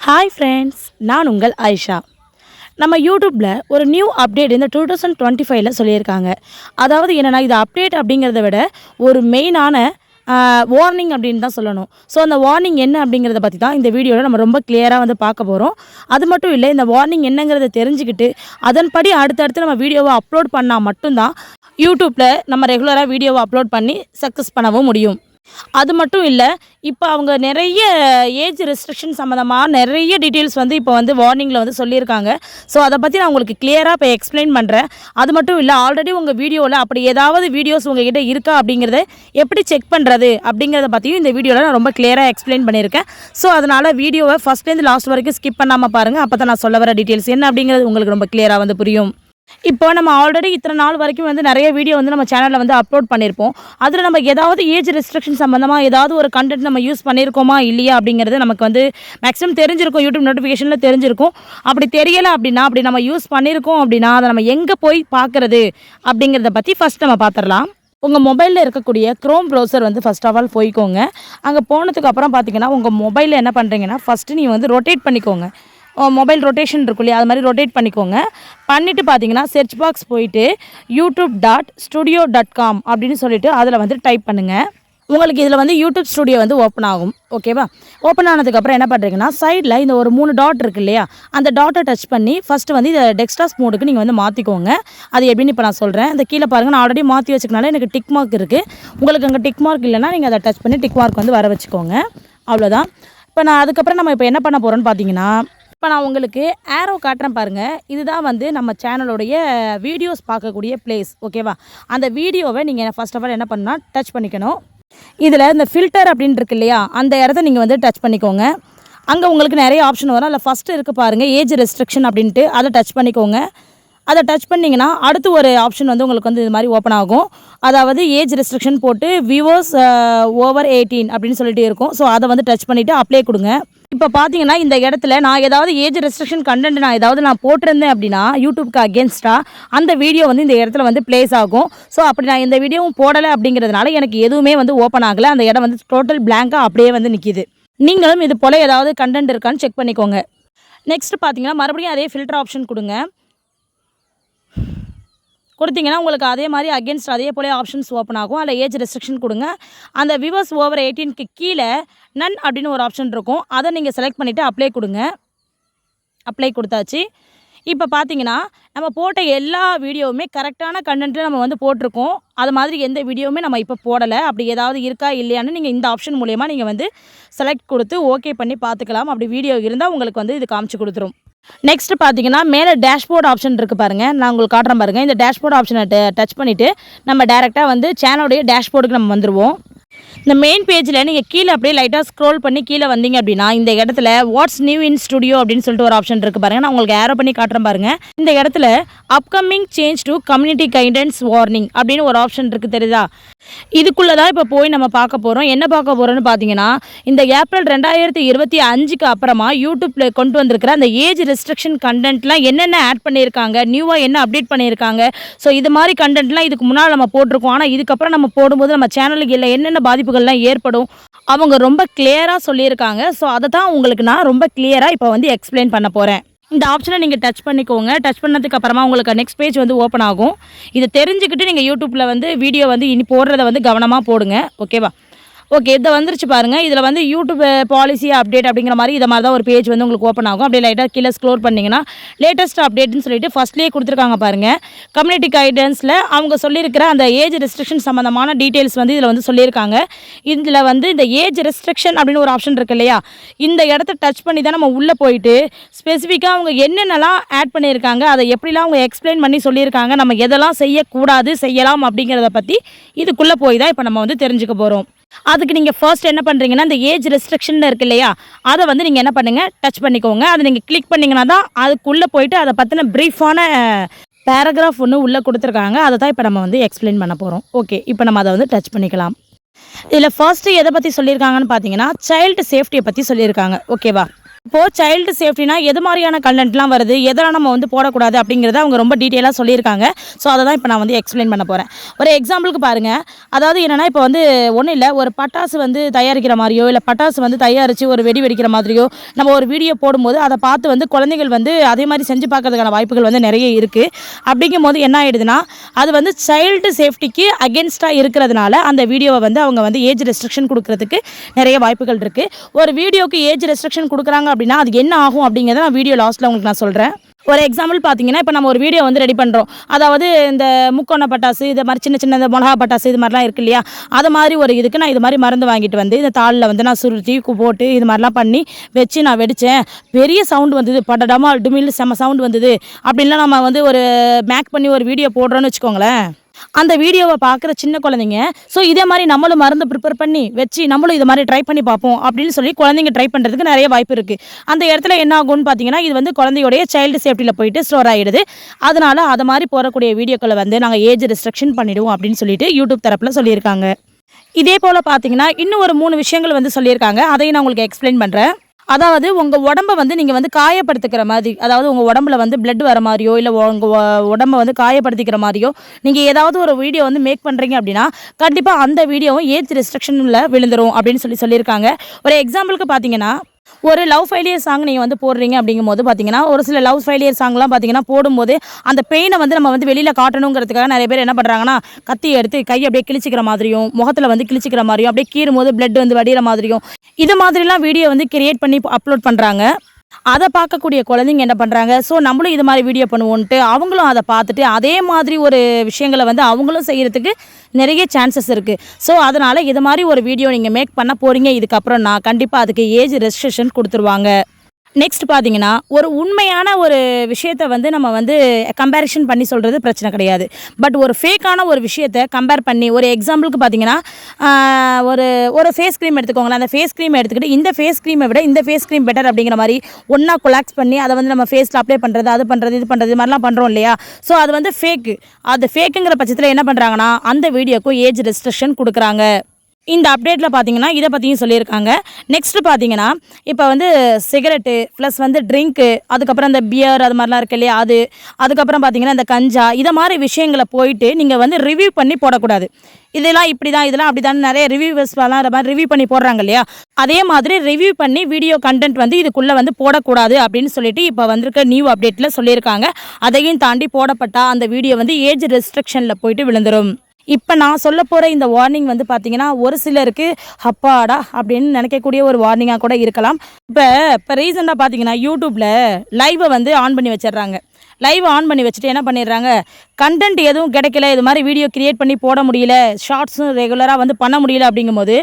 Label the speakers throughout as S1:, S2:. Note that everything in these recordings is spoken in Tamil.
S1: ஹாய் ஃப்ரெண்ட்ஸ் நான் உங்கள் ஆயிஷா நம்ம யூடியூப்பில் ஒரு நியூ அப்டேட் இந்த டூ தௌசண்ட் டுவெண்ட்டி ஃபைவ்ல சொல்லியிருக்காங்க. அதாவது என்னென்னா இது அப்டேட் அப்படிங்கிறத விட ஒரு மெயினான வார்னிங் அப்படின்னு தான் சொல்லணும். ஸோ அந்த வார்னிங் என்ன அப்படிங்கிறத பற்றி தான் இந்த வீடியோவில் நம்ம ரொம்ப கிளியராக வந்து பார்க்க போகிறோம் அது மட்டும் இல்லை இந்த வார்னிங் என்னங்கிறத தெரிஞ்சுக்கிட்டு அதன்படி அடுத்தடுத்து நம்ம வீடியோவை அப்லோட் பண்ணால் மட்டும்தான் யூடியூப்பில் நம்ம ரெகுலராக வீடியோவை அப்லோட் பண்ணி சக்ஸஸ் பண்ணவும் முடியும். அது மட்டும் இல்லை இப்போ அவங்க நிறைய ஏஜ் ரெஸ்ட்ரிக்ஷன் சம்மந்தமாக நிறைய டீட்டெயில்ஸ் வந்து இப்போ வந்து வார்னிங்கில் வந்து சொல்லியிருக்காங்க. ஸோ அதை பற்றி நான் உங்களுக்கு கிளியராக இப்போ எக்ஸ்பிளைன் பண்ணுறேன் அது மட்டும் இல்லை ஆல்ரெடி உங்கள் வீடியோவில் அப்படி ஏதாவது வீடியோஸ் உங்ககிட்ட இருக்கா அப்படிங்கிறத எப்படி செக் பண்ணுறது அப்படிங்கிறத பற்றியும் இந்த வீடியோவில் நான் ரொம்ப கிளியராக எக்ஸ்பிளைன் பண்ணியிருக்கேன். ஸோ அதனால் வீடியோவை ஃபஸ்ட்லேருந்து லாஸ்ட் வரைக்கும் ஸ்கிப் பண்ணாமல் பாருங்கள் அப்போ தான் நான் சொல்ல வர டீட்டெயில்ஸ் என்ன அப்படிங்கிறது உங்களுக்கு ரொம்ப கிளியராக வந்து புரியும். இப்போ நம்ம ஆல்ரெடி இத்தனை நாள் வரைக்கும் வந்து நிறைய வீடியோ வந்து நம்ம சேனலில் வந்து அப்லோட் பண்ணியிருப்போம். அதில் நம்ம ஏதாவது ஏஜ் ரெஸ்ட்ரிக்ஷன் சம்மந்தமாக ஏதாவது ஒரு கண்டென்ட் நம்ம யூஸ் பண்ணியிருக்கோமா இல்லையா அப்படிங்கிறது நமக்கு வந்து மேக்ஸிமம் தெரிஞ்சிருக்கும். யூடியூப் நோட்டிஃபிகேஷனில் தெரிஞ்சிருக்கும். அப்படி தெரியலை அப்படின்னா அப்படி நம்ம யூஸ் பண்ணியிருக்கோம் அப்படின்னா அதை நம்ம எங்கே போய் பார்க்குறது அப்படிங்கிறத பற்றி ஃபஸ்ட் நம்ம பார்த்துடலாம் உங்கள் மொபைலில் இருக்கக்கூடிய க்ரோம் ப்ரௌசர் வந்து ஃபஸ்ட் ஆஃப் ஆல் போய்க்கோங்க. அங்கே போனதுக்கு அப்புறம் பார்த்தீங்கன்னா உங்கள் மொபைலில் என்ன பண்ணுறீங்கன்னா ஃபஸ்ட்டு நீங்கள் வந்து ரொட்டேட் பண்ணிக்கோங்க. மொபைல் ரொட்டேஷன் இருக்கும் இல்லையா? அது மாதிரி ரொட்டேட் பண்ணிக்கோங்க. பண்ணிவிட்டு பார்த்தீங்கன்னா சர்ச் பாக்ஸ் போயிட்டு YouTube dot studio dot com அப்படின்னு சொல்லிவிட்டு அதில் வந்து டைப் பண்ணுங்கள் உங்களுக்கு இதில் வந்து யூடியூப் ஸ்டுடியோ வந்து ஓப்பன் ஆகும். ஓகேவா ஓப்பன் ஆனதுக்கப்புறம் என்ன பண்ணுறீங்கன்னா சைடில் இந்த ஒரு மூணு டாட் இருக்கு இல்லையா? அந்த டாட்டை டச் பண்ணி ஃபஸ்ட்டு வந்து இதை டெக்ஸ்டாஸ் மோடுக்கு நீங்கள் வந்து மாற்றிக்கோங்க அது எப்படின்னு இப்போ நான் சொல்கிறேன் இந்த கீழே பாருங்கள் நான் ஆல்ரெடி மாற்றி வச்சுக்கனால எனக்கு டிக் மார்க் இருக்குது உங்களுக்கு அங்கே டிக் மார்க் இல்லைன்னா நீங்கள் அதை டச் பண்ணி டிக் மார்க் வந்து வர வச்சுக்கோங்க. அவ்வளோதான் இப்போ நான் அதுக்கப்புறம் நம்ம இப்போ என்ன பண்ண போகிறோன்னு பார்த்தீங்கன்னா இப்போ நான் உங்களுக்கு ஏரோ காட்டுறேன் பாருங்கள் இதுதான் வந்து நம்ம சேனலுடைய வீடியோஸ் பார்க்கக்கூடிய பிளேஸ் ஓகேவா அந்த வீடியோவை நீங்கள் ஃபர்ஸ்ட் ஆஃப் ஆல் என்ன பண்ணால் டச் பண்ணிக்கணும். இதில் இந்த ஃபில்டர் அப்படின்னு இருக்கு இல்லையா? அந்த இடத்த நீங்கள் வந்து டச் பண்ணிக்கோங்க. அங்கே உங்களுக்கு நிறைய ஆப்ஷன் வரும். அதில் ஃபஸ்ட்டு இருக்குது பாருங்கள் ஏஜ் ரெஸ்ட்ரிக்ஷன் அப்படின்ட்டு. அதை டச் பண்ணிக்கோங்க. அதை டச் பண்ணிங்கன்னா அடுத்து ஒரு ஆப்ஷன் வந்து உங்களுக்கு வந்து இது மாதிரி ஓப்பன் ஆகும். அதாவது ஏஜ் ரெஸ்ட்ரிக்ஷன் போட்டு வியூவர்ஸ் ஓவர் எயிட்டீன் அப்படின்னு சொல்லிட்டு இருக்கும். ஸோ அதை வந்து டச் பண்ணிவிட்டு அப்ளை கொடுங்க. இப்போ பார்த்தீங்கன்னா இந்த இடத்துல நான் ஏதாவது ஏஜ் ரெஸ்ட்ரிக்ஷன் கண்டென்ட் நான் ஏதாவது நான் போட்டிருந்தேன் அப்படின்னா யூடியூப்க்கு அகேன்ஸ்டாக அந்த வீடியோ வந்து இந்த இடத்துல வந்து ப்ளேஸ் ஆகும். ஸோ அப்படி நான் இந்த வீடியோவும் போடலை அப்படிங்கிறதுனால எனக்கு எதுவுமே வந்து ஓப்பன் ஆகலை. அந்த இடம் வந்து டோட்டல் பிளாங்காக அப்படியே வந்து நிற்கிது நீங்களும் இது போல் ஏதாவது கண்டென்ட் இருக்கான்னு செக் பண்ணிக்கோங்க. நெக்ஸ்ட் பார்த்தீங்கன்னா மறுபடியும் அதே ஃபில்டர் ஆப்ஷன் கொடுங்க. கொடுத்தீங்கன்னா உங்களுக்கு அதே மாதிரி அகேன்ஸ்ட் அதே போல ஆப்ஷன்ஸ் ஓப்பன் ஆகும். அதில் ஏஜ் ரெஸ்ட்ரிக்ஷன் கொடுங்க. அந்த விவர்ஸ் ஓவர் எயிட்டீனுக்கு கீழே நன் அப்படின்னு ஒரு ஆப்ஷன் இருக்கும். அதை நீங்கள் செலக்ட் பண்ணிவிட்டு அப்ளை கொடுங்க. அப்ளை கொடுத்தாச்சு. இப்போ பார்த்தீங்கன்னா நம்ம போட்ட எல்லா வீடியோவுமே கரெக்டான கண்டென்ட்டு நம்ம வந்து போட்டிருக்கோம். அது மாதிரி எந்த வீடியோவுமே நம்ம இப்போ போடலை. அப்படி ஏதாவது இருக்கா இல்லையான்னு நீங்கள் இந்த ஆப்ஷன் மூலயமா நீங்கள் வந்து செலக்ட் கொடுத்து ஓகே பண்ணி பார்த்துக்கலாம். அப்படி வீடியோ இருந்தால் உங்களுக்கு வந்து இது காமிச்சு கொடுத்துரும். நெக்ஸ்ட் பார்த்தீங்கன்னா மேலே டேஷ்போர்ட் ஆப்ஷன் இருக்குது பாருங்கள் நான் உங்களுக்கு காட்டுறேன் பாருங்கள் இந்த டேஷ்போர்ட் ஆப்ஷனை டச் பண்ணிவிட்டு நம்ம டேரெக்டாக வந்து சேனலுடைய டேஷ்போர்டுக்கு நம்ம வந்துடுவோம் இந்த மெயின் பேஜில் நீங்கள் கீழே அப்படியே லைட்டாக ஸ்க்ரோல் பண்ணி கீழே வந்தீங்க அப்படின்னா இந்த இடத்துல வாட்ஸ் நியூ இன் ஸ்டுடியோ அப்படின்னு சொல்லிட்டு ஒரு ஆப்ஷன் இருக்குது பாருங்கள் நான் உங்களுக்கு ஏரோ பண்ணி காட்டுறேன் பாருங்கள் இந்த இடத்துல upcoming change to community guidance warning அப்படின்னு ஒரு ஆப்ஷன் இருக்குது தெரியுதா? இதுக்குள்ளே தான் இப்போ போய் நம்ம பார்க்க போகிறோம் என்ன பார்க்க போகிறோம்னு பார்த்தீங்கன்னா இந்த ஏப்ரல் ரெண்டாயிரத்தி இருபத்தி அஞ்சுக்கு அப்புறமா யூடியூப்பில் கொண்டு வந்திருக்கிற அந்த ஏஜ் ரெஸ்ட்ரிக்ஷன் கண்டென்ட்லாம் என்னென்ன ஆட் பண்ணியிருக்காங்க நியூவாக என்ன அப்டேட் பண்ணியிருக்காங்க. ஸோ இது மாதிரி கண்டென்ட்லாம் இதுக்கு முன்னால் நம்ம போட்டிருக்கோம். ஆனால் இதுக்கப்புறம் நம்ம போடும்போது நம்ம சேனலுக்கு இல்லை என்னென்ன பாதிப்புகள்லாம் ஏற்படும். அவங்க ரொம்ப கிளியராக சொல்லியிருக்காங்க. ஸோ அதை தான் உங்களுக்கு நான் ரொம்ப கிளியராக இப்போ வந்து எக்ஸ்பிளைன் பண்ண போகிறேன் இந்த ஆப்ஷனை நீங்கள் டச் பண்ணிக்கோங்க. டச் பண்ணதுக்கு அப்புறமா உங்களுக்கு நெக்ஸ்ட் பேஜ் வந்து ஓப்பன் ஆகும். இதை தெரிஞ்சுக்கிட்டு நீங்கள் யூடியூப்பில் வந்து வீடியோ வந்து இனி போடுறத வந்து கவனமாக போடுங்க. ஓகேவா ஓகே இதை வந்துருச்சு பாருங்கள் இதில் வந்து யூடியூப் பாலிசி அப்டேட் அப்படிங்கிற மாதிரி இதை மாதிரி தான் ஒரு பேஜ் வந்து உங்களுக்கு ஓப்பன் ஆகும். அப்படியே லைட்டாக கீழே ஸ்க்ளோர் பண்ணிங்கன்னா லேட்டஸ்ட் அப்டேட்னு சொல்லிட்டு ஃபஸ்ட்லேயே கொடுத்துருக்காங்க பாருங்கள் கம்யூனிட்டி கைடன்ஸில் அவங்க சொல்லியிருக்கிற அந்த ஏஜ் ரெஸ்ட்ரிக்ஷன் சம்மந்தமான டீட்டெயில்ஸ் வந்து இதில் வந்து சொல்லியிருக்காங்க. இதில் வந்து இந்த ஏஜ் ரெஸ்ட்ரிக்ஷன் அப்படின்னு ஒரு ஆப்ஷன் இருக்கு இல்லையா? இந்த இடத்த டச் பண்ணி தான் நம்ம உள்ளே போயிட்டு ஸ்பெசிஃபிக்காக அவங்க என்னென்னலாம் ஆட் பண்ணியிருக்காங்க அதை எப்படிலாம் அவங்க எக்ஸ்பிளைன் பண்ணி சொல்லியிருக்காங்க நம்ம எதெல்லாம் செய்யக்கூடாது செய்யலாம் அப்படிங்கிறத பற்றி இதுக்குள்ளே போய் தான் இப்போ நம்ம வந்து தெரிஞ்சுக்க போகிறோம் அதுக்கு நீங்கள் ஃபர்ஸ்ட் என்ன பண்ணுறீங்கன்னா இந்த ஏஜ் ரெஸ்ட்ரிக்ஷன் இருக்கு இல்லையா? அதை வந்து நீங்கள் என்ன பண்ணுங்கள் டச் பண்ணிக்கோங்க. அதை நீங்கள் கிளிக் பண்ணிங்கன்னா தான் அதுக்குள்ளே போயிட்டு அதை பற்றின ப்ரீஃபான பேராகிராஃப் ஒன்று உள்ளே கொடுத்துருக்காங்க. அதை தான் இப்போ நம்ம வந்து எக்ஸ்பிளைன் பண்ண போகிறோம் ஓகே இப்போ நம்ம அதை வந்து டச் பண்ணிக்கலாம். இதில் ஃபர்ஸ்ட்டு எதை பற்றி சொல்லியிருக்காங்கன்னு பார்த்தீங்கன்னா சைல்டு சேஃப்டியை பற்றி சொல்லியிருக்காங்க. ஓகேவா இப்போது சைல்டு சேஃப்டினா எது மாதிரியான கண்டென்ட்லாம் வருது எதெல்லாம் நம்ம வந்து போடக்கூடாது அப்படிங்கிறத அவங்க ரொம்ப டீட்டெயிலாக சொல்லியிருக்காங்க. ஸோ அதை தான் இப்போ நான் வந்து எக்ஸ்பிளைன் பண்ண போகிறேன் ஒரு எக்ஸாம்பிளுக்கு பாருங்கள் அதாவது என்னென்னா இப்போ வந்து ஒன்றும் இல்லை ஒரு பட்டாசு வந்து தயாரிக்கிற மாதிரியோ இல்லை பட்டாசு வந்து தயாரித்து ஒரு வெடி வெடிக்கிற மாதிரியோ நம்ம ஒரு வீடியோ போடும்போது அதை பார்த்து வந்து குழந்தைகள் வந்து அதே மாதிரி செஞ்சு பார்க்கறதுக்கான வாய்ப்புகள் வந்து நிறைய இருக்குது அப்படிங்கும் போது என்ன ஆயிடுதுன்னா அது வந்து சைல்டு சேஃப்டிக்கு அகேன்ஸ்டாக இருக்கிறதுனால அந்த வீடியோவை வந்து அவங்க வந்து ஏஜ் ரெஸ்ட்ரிக்ஷன் கொடுக்கறதுக்கு நிறைய வாய்ப்புகள் இருக்குது ஒரு வீடியோக்கு ஏஜ் ரெஸ்ட்ரிக்ஷன் கொடுக்குறாங்க அப்படின்னா அது என்ன ஆகும் அப்படிங்கிறத நான் வீடியோ லாஸ்ட்டில் உங்களுக்கு நான் சொல்கிறேன் ஒரு எக்ஸாம்பிள் பார்த்தீங்கன்னா இப்போ நம்ம ஒரு வீடியோ வந்து ரெடி பண்ணுறோம் அதாவது இந்த முக்கோண பட்டாசு இது மாதிரி சின்ன சின்ன இந்த மிளகா பட்டாசு இது மாதிரிலாம் இருக்கு இல்லையா? அது மாதிரி ஒரு இதுக்கு நான் இது மாதிரி மருந்து வாங்கிட்டு வந்து இந்த தாளில் வந்து நான் சுருட்டி போட்டு இது மாதிரிலாம் பண்ணி வச்சு நான் வெடித்தேன் பெரிய சவுண்டு வந்தது. படடமா டுமில் செம்ம சவுண்டு வந்தது. அப்படின்லாம் நம்ம வந்து ஒரு மேக் பண்ணி ஒரு வீடியோ போடுறோன்னு வச்சுக்கோங்களேன். அந்த வீடியோவை பார்க்குற சின்ன குழந்தைங்க ஸோ இதே மாதிரி நம்மளும் மருந்து ப்ரிப்பேர் பண்ணி வச்சு நம்மளும் இது மாதிரி ட்ரை பண்ணி பார்ப்போம் அப்படின்னு சொல்லி குழந்தைங்க ட்ரை பண்ணுறதுக்கு நிறைய வாய்ப்பு இருக்குது அந்த இடத்துல என்ன ஆகும்னு பார்த்தீங்கன்னா இது வந்து குழந்தையோடைய சைல்டு சேஃப்டியில் போயிட்டு ஸ்டோர் ஆகிடுது அதனால் அது மாதிரி போகக்கூடிய வீடியோக்களை வந்து நாங்கள் ஏஜ் ரெஸ்ட்ரிக்ஷன் பண்ணிடுவோம் அப்படின்னு சொல்லிட்டு யூடியூப் தரப்பில் சொல்லியிருக்காங்க. இதே போல் பார்த்தீங்கன்னா இன்னும் ஒரு மூணு விஷயங்கள் வந்து சொல்லியிருக்காங்க. அதையும் நான் உங்களுக்கு எக்ஸ்பிளைன் பண்ணுறேன் அதாவது உங்கள் உடம்ப வந்து நீங்கள் வந்து காயப்படுத்திக்கிற மாதிரி அதாவது உங்கள் உடம்புல வந்து பிளட் வர மாதிரியோ இல்லை உங்கள் உடம்ப வந்து காயப்படுத்திக்கிற மாதிரியோ நீங்கள் ஏதாவது ஒரு வீடியோ வந்து மேக் பண்ணுறீங்க அப்படின்னா கண்டிப்பாக அந்த வீடியோவும் ஏஜ் ரெஸ்ட்ரிக்ஷனில் விழுந்துரும் அப்படின்னு சொல்லி சொல்லியிருக்காங்க. ஒரு எக்ஸாம்பிளுக்கு பார்த்தீங்கன்னா ஒரு லவ் ஃபெயிலியர் சாங் நீங்கள் வந்து போடுறீங்க அப்படிங்கும்போது பார்த்தீங்கன்னா ஒரு சில லவ் ஃபெயிலியர் சாங்லாம் பார்த்தீங்கன்னா போடும்போது அந்த பெயினை வந்து நம்ம வந்து வெளியில் காட்டணுங்கிறதுக்காக நிறைய பேர் என்ன பண்ணுறாங்கன்னா கத்தி எடுத்து கை அப்படியே கிழிச்சிக்கிற மாதிரியும் முகத்தில் வந்து கிழிச்சிக்கிற மாதிரியும் அப்படியே கீறும் போது blood வந்து வடிகிற மாதிரியும் இது மாதிரிலாம் வீடியோ வந்து கிரியேட் பண்ணி அப்லோட் பண்ணுறாங்க அதை பார்க்கக்கூடிய குழந்தைங்க என்ன பண்ணுறாங்க ஸோ நம்மளும் இது மாதிரி வீடியோ பண்ணுவோன்ட்டு அவங்களும் அதை பார்த்துட்டு அதே மாதிரி ஒரு விஷயங்களை வந்து அவங்களும் செய்கிறதுக்கு நிறைய சான்சஸ் இருக்குது ஸோ அதனால் இது மாதிரி ஒரு வீடியோ நீங்கள் மேக் பண்ண போகிறீங்க இதுக்கப்புறம் நான் கண்டிப்பாக அதுக்கு ஏஜ் ரெஸ்ட்ரிக்ஷன் கொடுத்துருவாங்க. நெக்ஸ்ட் பார்த்தீங்கன்னா ஒரு உண்மையான ஒரு விஷயத்த வந்து நம்ம வந்து கம்பேரிஷன் பண்ணி சொல்கிறது பிரச்சனை கிடையாது. பட் ஒரு ஃபேக்கான ஒரு விஷயத்தை கம்பேர் பண்ணி ஒரு எக்ஸாம்பிளுக்கு பார்த்தீங்கன்னா ஒரு ஒரு ஃபேஸ் க்ரீம் எடுத்துக்கோங்களேன். அந்த ஃபேஸ் க்ரீம் எடுத்துக்கிட்டு இந்த ஃபேஸ் க்ரீமை விட இந்த ஃபேஸ் க்ரீம் பெட்டர் அப்படிங்கிற மாதிரி ஒன்றா கொலாக்ஸ் பண்ணி அதை வந்து நம்ம ஃபேஸில் அப்ளை பண்ணுறது அது பண்ணுறது இது பண்ணுறது இது மாதிரிலாம் பண்ணுறோம் இல்லையா? ஸோ அது வந்து ஃபேக்கு அது ஃபேக்குங்கிற பட்சத்தில் என்ன பண்ணுறாங்கன்னா அந்த வீடியோக்கும் ஏஜ் ரெஸ்ட்ரிக்ஷன் கொடுக்குறாங்க. இந்த அப்டேட்டில் பார்த்தீங்கன்னா இதை பற்றியும் சொல்லியிருக்காங்க. நெக்ஸ்ட்டு பார்த்தீங்கன்னா இப்போ வந்து சிகரெட்டு ப்ளஸ் வந்து ட்ரிங்க்கு அதுக்கப்புறம் இந்த பியர் அது மாதிரிலாம் இருக்கு இல்லையா அது. அதுக்கப்புறம் பார்த்தீங்கன்னா இந்த கஞ்சா இதை மாதிரி விஷயங்களை போயிட்டு நீங்கள் வந்து ரிவ்யூ பண்ணி போடக்கூடாது. இதெல்லாம் இப்படி தான் இதெல்லாம் அப்படி தான் நிறைய ரிவ்யூவர்ஸ்லாம் மாதிரி ரிவ்யூ பண்ணி போடுறாங்க இல்லையா? அதே மாதிரி ரிவ்யூ பண்ணி வீடியோ கண்டென்ட் வந்து இதுக்குள்ளே வந்து போடக்கூடாது அப்படின்னு சொல்லிட்டு இப்போ வந்திருக்க நியூ அப்டேட்டில் சொல்லியிருக்காங்க. அதையும் தாண்டி போடப்பட்டால் அந்த வீடியோ வந்து ஏஜ் ரெஸ்ட்ரிக்ஷனில் போயிட்டு விழுந்துடும் இப்போ நான் சொல்ல போகிற இந்த வார்னிங் வந்து பார்த்தீங்கன்னா ஒரு சிலருக்கு அப்பாடா அப்படின்னு நினைக்கக்கூடிய ஒரு வார்னிங்காக கூட இருக்கலாம். இப்போ இப்போ ரீசெண்டாக பார்த்தீங்கன்னா யூடியூப்பில் லைவை வந்து ஆன் பண்ணி வச்சிடுறாங்க. லைவ் ஆன் பண்ணி வச்சுட்டு என்ன பண்ணிடுறாங்க? கண்டென்ட் எதுவும் கிடைக்கல. இது மாதிரி வீடியோ கிரியேட் பண்ணி போட முடியல. ஷார்ட்ஸும் ரெகுலராக வந்து பண்ண முடியல அப்படிங்கும்போது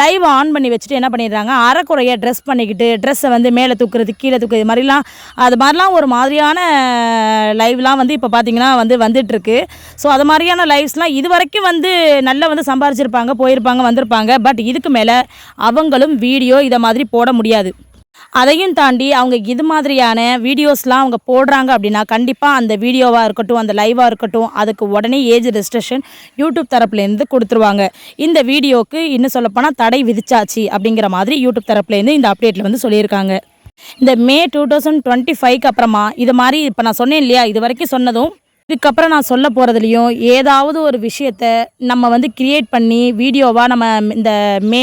S1: லைவ் ஆன் பண்ணி வச்சுட்டு என்ன பண்ணிடுறாங்க? அறக்குறையை ட்ரெஸ் பண்ணிக்கிட்டு ட்ரெஸ்ஸை வந்து மேலே தூக்குறது கீழே தூக்குறது இது மாதிரிலாம் அது மாதிரிலாம் ஒரு மாதிரியான லைவ்லாம் வந்து இப்போ பார்த்திங்கன்னா வந்து வந்துட்டுருக்கு. ஸோ அது மாதிரியான லைவ்ஸ்லாம் இது வரைக்கும் வந்து நல்லா வந்து சம்பாரிச்சிருப்பாங்க போயிருப்பாங்க வந்திருப்பாங்க. பட் இதுக்கு மேலே அவங்களும் வீடியோ இதை மாதிரி போட முடியாது. அதையும் தாண்டி அவங்க இது மாதிரியான வீடியோஸ்லாம் அவங்க போடுறாங்க அப்படின்னா கண்டிப்பாக அந்த வீடியோவாக இருக்கட்டும் அந்த லைவாக இருக்கட்டும் அதுக்கு உடனே ஏஜ் ரெஜிஸ்ட்ரேஷன் யூடியூப் தரப்புலேருந்து கொடுத்துருவாங்க. இந்த வீடியோவுக்கு இன்னும் சொல்லப்போனால் தடை விதிச்சாச்சு அப்படிங்கிற மாதிரி யூடியூப் தரப்புலேருந்து இந்த அப்டேட்டில் வந்து சொல்லியிருக்காங்க. இந்த மே டூ தௌசண்ட் டுவெண்ட்டி ஃபைவ்க்கு அப்புறமா இது மாதிரி இப்போ நான் சொன்னேன் இல்லையா இது வரைக்கும் சொன்னதும் இதுக்கப்புறம் நான் சொல்ல போகிறதுலையும் ஏதாவது ஒரு விஷயத்த நம்ம வந்து கிரியேட் பண்ணி வீடியோவாக நம்ம இந்த மே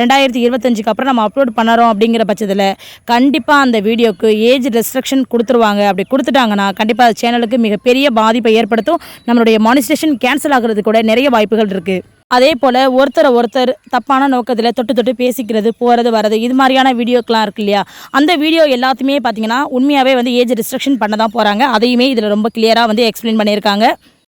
S1: ரெண்டாயிரத்தி இருபத்தஞ்சுக்கு அப்புறம் நம்ம அப்லோட் பண்ணுறோம் அப்படிங்கிற பட்சத்தில் கண்டிப்பாக அந்த வீடியோக்கு ஏஜ் ரெஸ்ட்ரிக்ஷன் கொடுத்துருவாங்க. அப்படி கொடுத்துட்டாங்கன்னா கண்டிப்பாக அந்த சேனலுக்கு மிகப்பெரிய பாதிப்பை ஏற்படுத்தும். நம்மளுடைய மானிஸ்டேஷன் கேன்சல் ஆகிறது கூட நிறைய வாய்ப்புகள் இருக்குது அதே போல் ஒருத்தரை ஒருத்தர் தப்பான நோக்கத்தில் தொட்டு தொட்டு பேசிக்கிறது போகிறது வர்றது இது மாதிரியான வீடியோக்கெலாம் இருக்கு இல்லையா? அந்த வீடியோ எல்லாத்தையுமே பார்த்தீங்கன்னா உண்மையாகவே வந்து ஏஜ் ரெஸ்ட்ரிக்ஷன் பண்ண தான் போகிறாங்க அதையுமே இதில் ரொம்ப கிளியராக வந்து எக்ஸ்பிளைன் பண்ணியிருக்காங்க.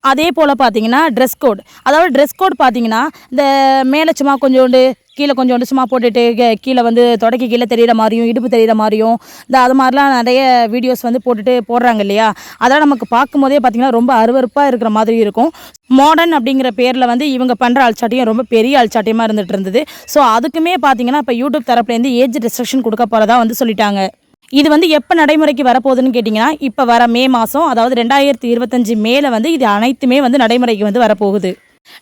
S1: அதே போல் பார்த்தீங்கன்னா ட்ரெஸ் கோட் அதாவது ட்ரெஸ் கோட் பார்த்தீங்கன்னா இந்த மேலே சும்மா கொஞ்சோண்டு கீழே கொஞ்சோண்டு சும்மா போட்டுட்டு கீ- கீழே வந்து தொடக்கி கீழே தெரியிற மாதிரியும் இடுப்பு தெரியிற மாதிரியும் இந்த அது மாதிரிலாம் நிறைய வீடியோஸ் வந்து போட்டுட்டு போடுறாங்க இல்லையா? அதெல்லாம் நமக்கு பார்க்கும்போதே பார்த்தீங்கன்னா ரொம்ப அருவருப்பாக இருக்கிற மாதிரி இருக்கும். மாடர்ன் அப்படிங்கிற பேரில் வந்து இவங்க பண்ணுற அல்சாட்டியும் ரொம்ப பெரிய அல்சாட்டியமாக இருந்துகிட்டு இருந்தது. ஸோ அதுக்குமே பார்த்தீங்கன்னா இப்போ யூடியூப் தரப்புலேருந்து ஏஜ் ரெஸ்ட்ரிக்ஷன் கொடுக்க போகிறதா வந்து சொல்லிட்டாங்க. இது வந்து எப்போ நடைமுறைக்கு வரப்போகுதுன்னு கேட்டிங்கன்னா இப்போ வர மே மாதம் அதாவது ரெண்டாயிரத்தி இருபத்தஞ்சி மேலே வந்து இது அனைத்துமே வந்து நடைமுறைக்கு வந்து வரப்போகுது.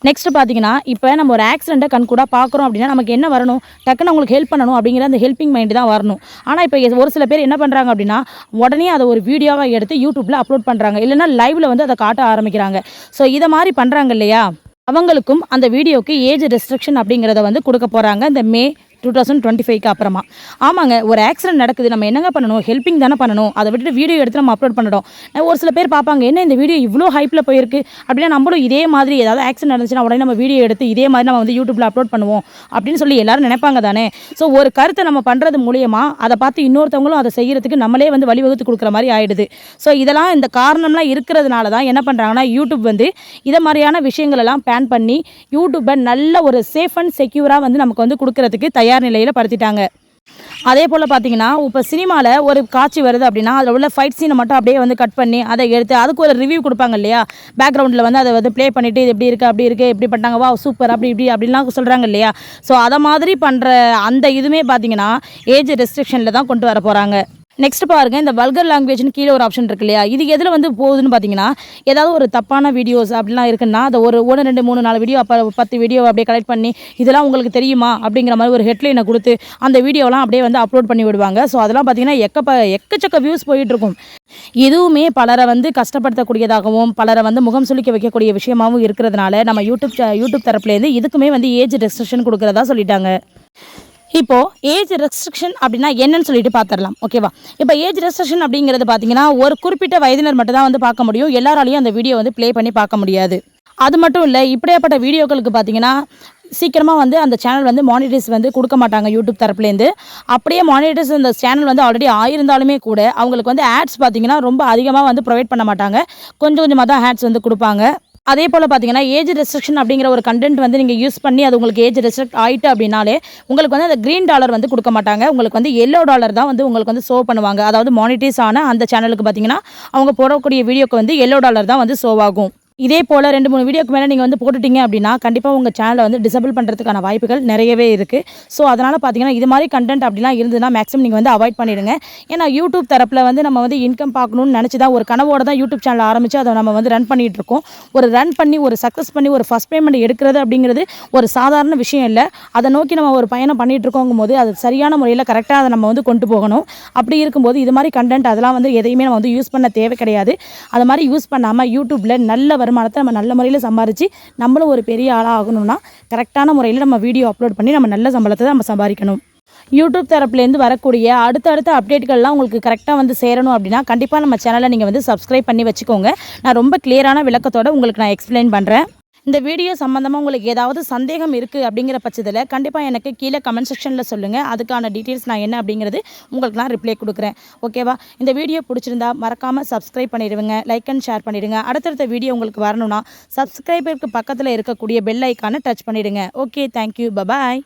S1: நெக்ஸ்ட் பார்த்தீங்கன்னா இப்போ நம்ம ஒரு ஆக்சிடெண்ட்டை கண் கூட பார்க்குறோம் அப்படின்னா நமக்கு என்ன வரணும்? டக்குன்னு அவங்களுக்கு ஹெல்ப் பண்ணணும் அப்படிங்கிற அந்த ஹெல்ப்பிங் மைண்டு தான் வரணும். ஆனால் இப்போ ஒரு சில பேர் என்ன பண்ணுறாங்க அப்படின்னா உடனே அதை ஒரு வீடியோவாக எடுத்து யூடியூப்பில் அப்லோட் பண்ணுறாங்க இல்லைன்னா லைவில் வந்து அதை காட்ட ஆரம்பிக்கிறாங்க. ஸோ இதை மாதிரி பண்ணுறாங்க இல்லையா? அவங்களுக்கும் அந்த வீடியோக்கு ஏஜ் ரெஸ்ட்ரிக்ஷன் அப்படிங்கிறத வந்து கொடுக்க போகிறாங்க இந்த மே டூ தௌசண்ட் டுவெண்ட்டி ஃபைவ்க்கு அப்புறமா. ஆமாங்க ஒரு ஆக்சிடென்ட் நடக்குது நம்ம என்னங்க பண்ணணும்? ஹெல்பிங் தானே பண்ணணும்? அதை விட்டுட்டு வீடியோ எடுத்து நம்ம அப்லோட் பண்ணிடும் ஒரு சில பேர் பார்ப்பாங்க என்ன இந்த வீடியோ இவ்வளோ ஹைப்பில் போயிருக்கு? அப்படின்னா நம்மளும் இதே மாதிரி ஏதாவது ஆக்சிடென்ட் நடந்துச்சுன்னா உடனே நம்ம வீடியோ எடுத்து இதே மாதிரி நம்ம வந்து யூடியூப்பில் அப்லோட் பண்ணுவோம். அப்படின்னு சொல்லி எல்லாரும் நினைப்பாங்க தானே? ஸோ ஒரு கருத்தை நம்ம பண்ணுறது மூலியமாக அதை பார்த்து இன்னொருத்தவங்களும் அதை செய்கிறதுக்கு நம்மளே வந்து வழிவகுத்து கொடுக்குற மாதிரி ஆகிடுது ஸோ இதெல்லாம் இந்த காரணம்லாம் இருக்கிறதுனால தான் என்ன பண்ணுறாங்கன்னா யூடியூப் வந்து இதை மாதிரியான விஷயங்கள் எல்லாம் பேன் பண்ணி யூடியூப்பை நல்ல ஒரு சேஃப் அண்ட் செக்யூராக வந்து நமக்கு வந்து கொடுக்குறதுக்கு தயார் நிலையில் படுத்திட்டாங்க. அதே போல் பார்த்தீங்கன்னா இப்போ சினிமாவில் ஒரு காட்சி வருது அப்படின்னா அதில் உள்ள ஃபைட் சீனை மட்டும் அப்படியே வந்து கட் பண்ணி அதை எடுத்து அதுக்கு ஒரு ரிவ்யூ கொடுப்பாங்க இல்லையா? பேக்ரவுண்டில் வந்து அதை வந்து ப்ளே பண்ணிவிட்டு இது எப்படி இருக்குது அப்படி இருக்குது இப்படி பண்ணாங்க வா சூப்பர் அப்படி இப்படி அப்படின்லாம் சொல்கிறாங்க இல்லையா? ஸோ அதை மாதிரி பண்ணுற அந்த இதுவுமே பார்த்தீங்கன்னா ஏஜ் ரெஸ்ட்ரிக்ஷனில் தான் கொண்டு வர போகிறாங்க நெக்ஸ்ட் பாருங்க இந்த வல்கர் லாங்குவேஜ்னு கீழே ஒரு ஆப்ஷன் இருக்கு இல்லையா? இது எதில் வந்து போகுதுன்னு பார்த்தீங்கன்னா ஏதாவது ஒரு தப்பான வீடியோஸ் அப்படிலாம் இருக்குன்னா அதை ஒரு ஒன்று ரெண்டு மூணு நாலு வீடியோ அப்போ பத்து வீடியோ அப்படியே கலெக்ட் பண்ணி இதெல்லாம் உங்களுக்கு தெரியுமா? அப்படிங்கிற மாதிரி ஒரு ஹெட்லைனை கொடுத்து அந்த வீடியோலாம் அப்படியே வந்து அப்லோட் பண்ணி விடுவாங்க. ஸோ அதெல்லாம் பார்த்தீங்கன்னா எக்கப்ப எக்கச்சக்க வியூஸ் போயிட்டு இருக்கும். இதுவுமே பலரை வந்து கஷ்டப்படுத்தக்கூடியதாகவும் பலரை வந்து முகம் சுளிக்க வைக்கக்கூடிய விஷயமாகவும் இருக்கிறதுனால நம்ம யூடியூப் யூடியூப் தரப்புலேருந்து இதுக்குமே வந்து ஏஜ் ரெஸ்ட்ரிக்ஷன் கொடுக்குறதா சொல்லிட்டாங்க. இப்போது ஏஜ் ரெஸ்ட்ரிக்ஷன் அப்படின்னா என்னன்னு சொல்லிட்டு பார்த்துடலாம் ஓகேவா இப்போ ஏஜ் ரெஸ்ட்ரிக்ஷன் அப்படிங்கிறது பார்த்தீங்கன்னா ஒரு குறிப்பிட்ட வயதினர் மட்டும் தான் வந்து பார்க்க முடியும். எல்லாராலையும் அந்த வீடியோ வந்து ப்ளே பண்ணி பார்க்க முடியாது. அது மட்டும் இல்லை இப்படியாப்பட்ட வீடியோக்களுக்கு பார்த்தீங்கன்னா சீக்கிரமாக வந்து அந்த சேனல் வந்து மானிட்டர்ஸ் வந்து கொடுக்க மாட்டாங்க யூடியூப் தரப்புலேருந்து அப்படியே மானிட்டர்ஸ் அந்த சேனல் வந்து ஆல்ரெடி ஆயிருந்தாலுமே கூட அவங்களுக்கு வந்து ஆட்ஸ் பார்த்தீங்கன்னா ரொம்ப அதிகமாக வந்து ப்ரொவைட் பண்ண மாட்டாங்க. கொஞ்சம் கொஞ்சமாக தான் ஆட்ஸ் வந்து கொடுப்பாங்க. அதே போல் பார்த்தீங்கன்னா ஏஜ் ரெஸ்ட்ரிக்ஷன் அப்படிங்கிற ஒரு கண்டென்ட் வந்து நீங்கள் யூஸ் பண்ணி அது உங்களுக்கு ஏஜ் ரெஸ்ட்ரிக்ட் ஆகிட்டு அப்படின்னாலே உங்களுக்கு வந்து அந்த க்ரீன் டாலர் வந்து கொடுக்க மாட்டாங்க. உங்களுக்கு வந்து எல்லோ டாலர் தான் வந்து உங்களுக்கு வந்து ஷோ பண்ணுவாங்க. அதாவது மானிட்டைஸ் ஆன அந்த சேனலுக்கு பார்த்தீங்கன்னா அவங்க போடக்கூடிய வீடியோக்கு வந்து எல்லோ டாலர் தான் வந்து ஷோ ஆகும். இதே போல் ரெண்டு மூணு வீடியோக்கு மேலே நீங்கள் வந்து போட்டுட்டீங்க அப்படின்னா கண்டிப்பாக உங்கள் சேனலை வந்து டிசபிள் பண்ணுறதுக்கான வாய்ப்புகள் நிறையவே இருக்குது ஸோ அதனால் பார்த்தீங்கன்னா இது மாதிரி கண்டென்ட் அப்படிலாம் இருந்ததுன்னா மேக்ஸிமம் நீங்கள் வந்து அவாய்ட் பண்ணிடுங்க. ஏன்னா யூடியூப் தரப்பில் வந்து நம்ம வந்து இன்கம் பார்க்கணும்னு நினச்சி தான் ஒரு கனவோட தான் யூடியூப் சேனல் ஆரம்பித்து அதை நம்ம வந்து ரன் பண்ணிகிட்டு இருக்கோம். ஒரு ரன் பண்ணி ஒரு சக்ஸஸ் பண்ணி ஒரு ஃபஸ்ட் பேமெண்ட் எடுக்கிறது அப்படிங்கிறது ஒரு சாதாரண விஷயம் இல்லை. அதை நோக்கி நம்ம ஒரு பயணம் பண்ணிகிட்டு இருக்கோங்கும் போது அது சரியான முறையில் கரெக்டாக அதை நம்ம வந்து கொண்டு போகணும். அப்படி இருக்கும்போது இது மாதிரி கண்டென்ட் அதெல்லாம் வந்து எதையுமே நம்ம வந்து யூஸ் பண்ண தேவை கிடையாது. அது மாதிரி யூஸ் பண்ணாமல் யூடியூப்பில் நல்ல வருமானத்தை நம்ம நல்ல முறையில் சம்பாரித்து நம்மளும் ஒரு பெரிய ஆளாக ஆகணும்னா கரெக்டான முறையில் நம்ம வீடியோ அப்லோட் பண்ணி நம்ம நல்ல சம்பளத்தை தான் நம்ம சம்பாதிக்கணும். யூடியூப் தரப்புலேருந்து வரக்கூடிய அடுத்தடுத்த அப்டேட்கள்லாம் உங்களுக்கு கரெக்டாக வந்து சேரணும் அப்படின்னா கண்டிப்பாக நம்ம சேனலை நீங்கள் வந்து சப்ஸ்கிரைப் பண்ணி வச்சுக்கோங்க. நான் ரொம்ப கிளியரான விளக்கத்தோடு உங்களுக்கு நான் எக்ஸ்பிளைன் பண்ணுறேன் இந்த வீடியோ சம்மந்தமாக உங்களுக்கு ஏதாவது சந்தேகம் இருக்குது அப்படிங்கிற பட்சத்தில் கண்டிப்பாக எனக்கு கீழே கமெண்ட் செக்ஷனில் சொல்லுங்கள் அதுக்கான டீட்டெயில்ஸ் நான் என்ன அப்படிங்கிறது உங்களுக்கு நான் ரிப்ளை கொடுக்குறேன். ஓகேவா இந்த வீடியோ பிடிச்சிருந்தா மறக்காமல் சப்ஸ்கிரைப் பண்ணிடுங்க. லைக் அண்ட் ஷேர் பண்ணிடுங்க. அடுத்தடுத்த வீடியோ உங்களுக்கு வரணும்னா சப்ஸ்கிரைபருக்கு பக்கத்தில் இருக்கக்கூடிய பெல் ஐக்கானை டச் பண்ணிவிடுங்க ஓகே தேங்க்யூ பபாய்